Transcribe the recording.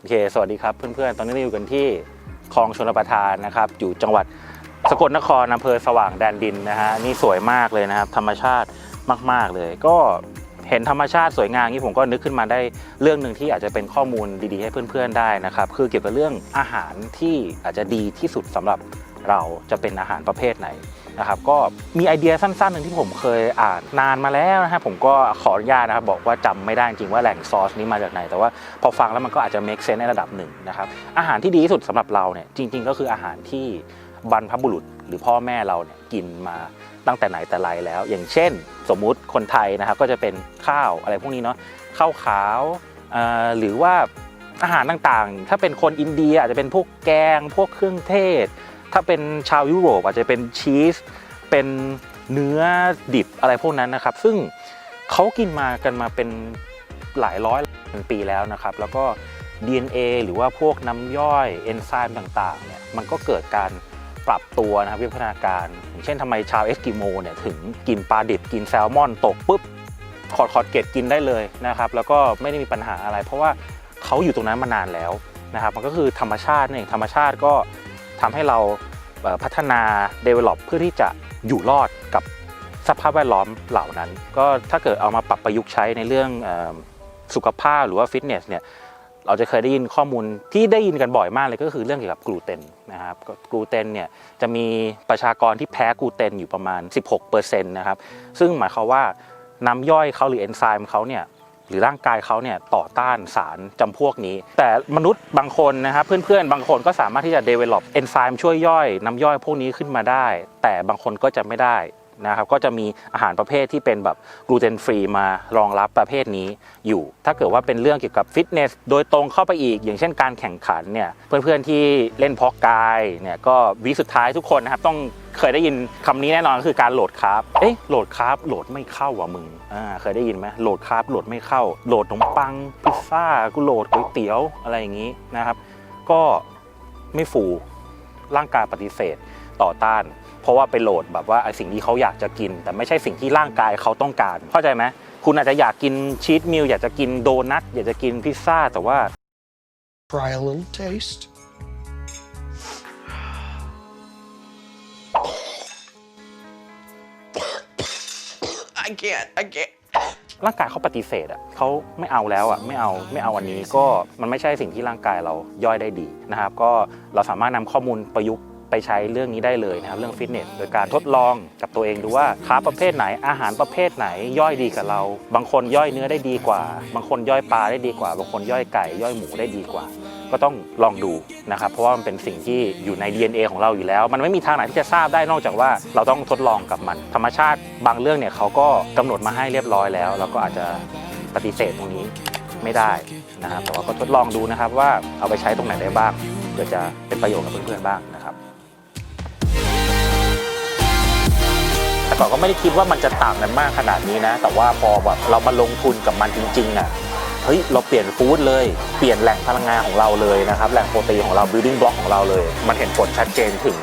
โอเค สวัสดีครับเพื่อนๆ ตอนนี้เราอยู่กันที่คลองชลประทานนะครับ อยู่จังหวัดสกลนครอำเภอสว่างแดนดินนะฮะ นี่สวยมากเลยนะครับ ธรรมชาติมาก ๆ เลย ก็เห็นธรรมชาติสวยงามนี้ผมก็นึกขึ้นมาได้เรื่องหนึ่งที่อาจจะเป็นข้อมูลดีๆ ให้เพื่อนๆ ได้นะครับ คือเกี่ยวกับเรื่องอาหารที่อาจจะดีที่สุดสำหรับเราจะเป็นอาหารประเภทไหน นะครับก็มีไอเดียสั้นๆหนึ่งที่ผมเคยอ่านนานมาแล้วนะครับผมก็ขออนุญาตนะครับบอกว่าจำไม่ได้จริงว่าแหล่งซอสนี้มาจากไหน แต่ว่าพอฟังแล้วมันก็อาจจะ make sense ในระดับหนึ่งนะครับอาหารที่ดีที่สุดสำหรับเราเนี่ยจริง ๆ ก็คืออาหารที่บรรพบุรุษหรือพ่อแม่เราเนี่ยกินมาตั้งแต่ไหนแต่ไรแล้ว อย่างเช่น สมมุติคนไทยนะครับก็จะเป็นข้าวอะไรพวกนี้เนาะข้าวขาวหรือว่าอาหารต่างๆ ถ้าเป็นคนอินเดียอาจจะเป็นพวกแกง พวกเครื่องเทศ ถ้าเป็นชาวยุโรปอาจจะเป็นชีส เป็นเนื้อดิบอะไรพวกนั้นนะครับ ซึ่งเขากินมากันมาเป็นหลายร้อยพันปีแล้วนะครับ แล้วก็ DNA หรือว่าพวกน้ำย่อยเอนไซม์ต่างๆเนี่ยมันก็เกิดการปรับตัวนะครับวิวัฒนาการอย่างเช่นทำไมชาวเอสกิโมเนี่ยถึงกินปลาดิบกินแซลมอนตกปุ๊บขอดขอดเกล็ดกินได้เลยนะครับ แล้วก็ไม่ได้มีปัญหาอะไร เพราะว่าเขาอยู่ตรงนั้นมานานแล้วนะครับ มันก็คือธรรมชาตินี่เองธรรมชาติก็ทำให้เรา พัฒนา develop เพื่อที่จะอยู่รอดกับสภาพแวดล้อมเหล่านั้น ก็ถ้าเกิดเอามาปรับประยุกต์ใช้ในเรื่องสุขภาพหรือว่าฟิตเนสเนี่ยเราจะเคยได้ยินข้อมูลที่ได้ยินกันบ่อยมากเลยก็คือเรื่องเกี่ยวกับกลูเตนนะครับก็กลูเตนเนี่ยจะมีประชากรที่แพ้กลูเตนอยู่ประมาณ 16%นะครับซึ่งหมายความว่าน้ำย่อยเขาหรือเอนไซม์เขาเนี่ย หรือร่างกายเขาเนี่ยต่อต้านสารจำพวกนี้ แต่มนุษย์บางคนนะครับเพื่อนๆ บางคนก็สามารถที่จะ develop เอนไซม์ช่วยย่อยน้ำย่อยพวกนี้ขึ้นมาได้ แต่บางคนก็จะไม่ได้ นะครับก็จะมีอาหารประเภทที่เป็นแบบกลูเตนฟรีมารองรับประเภทนี้อยู่ ถ้าเกิดว่าเป็นเรื่องเกี่ยวกับฟิตเนสโดยตรงเข้าไปอีก อย่างเช่นการแข่งขันเนี่ยเพื่อนๆที่เล่นเพาะกายเนี่ยก็วิสุดท้ายทุกคนนะครับต้องเคยได้ยินคำนี้แน่นอนก็คือการโหลดคาร์บเอ๊ะโหลดคาร์บโหลดไม่เข้าว่ะมึงอ่าเคยได้ยินไหมโหลดคาร์บโหลดไม่เข้า โหลดขนมปังพิซซ่ากูโหลดก๋วยเตี๋ยวอะไรอย่างนี้นะครับ ก็ไม่ฟูร่างกายปฏิเสธต่อต้าน เพราะว่าไปโหลดแบบว่าไอสิ่งที่เขาอยากจะกิน แต่ไม่ใช่สิ่งที่ร่างกายเขาต้องการ เข้าใจไหมคุณอาจจะอยากกินชีสมิลอยากจะกินโดนัทอยากจะกินพิซซ่าแต่ว่า Try a little taste. I can't. I can't. ร่างกายเขาปฏิเสธอะเขาไม่เอาแล้วอะไม่เอาไม่เอาอันนี้ก็มันไม่ใช่สิ่งที่ร่างกายเราย่อยได้ดีนะครับ ก็เราสามารถนำข้อมูลประยุกต์ ไปใช้เรื่องนี้ได้เลยนะครับเรื่องฟิตเนสโดยการทดลองกับตัวเองดูว่าค้าประเภทไหนอาหารประเภทไหนย่อยดีกับเรา บางคนย่อยเนื้อได้ดีกว่า บางคนย่อยปลาได้ดีกว่า บางคนย่อยไก่ย่อยหมูได้ดีกว่า ก็ต้องลองดูนะครับเพราะว่ามันเป็นสิ่งที่อยู่ใน DNA ของเราอยู่แล้ว มันไม่มีทางไหนที่จะทราบได้นอกจากว่าเราต้องทดลองกับมัน ธรรมชาติบางเรื่องเนี่ยเขาก็กำหนดมาให้เรียบร้อยแล้ว เราก็อาจจะปฏิเสธตรงนี้ไม่ได้นะครับแต่ว่าก็ทดลองดูนะครับว่าเอาไปใช้ตรงไหนได้บ้างเพื่อจะเป็นประโยชน์กับเพื่อนๆบ้าง ก่อนก็ไม่ได้คิดว่ามันจะต่างกันมากขนาดนี้นะ แต่ว่าพอแบบเรามาลงทุนกับมันจริงๆอะเฮ้ยเราเปลี่ยนฟู้ดเลยเปลี่ยนแหล่งพลังงานของเราเลยนะครับแหล่งโปรตีนของเรา building block ของเราเลย มันเห็นผลชัดเจนถึง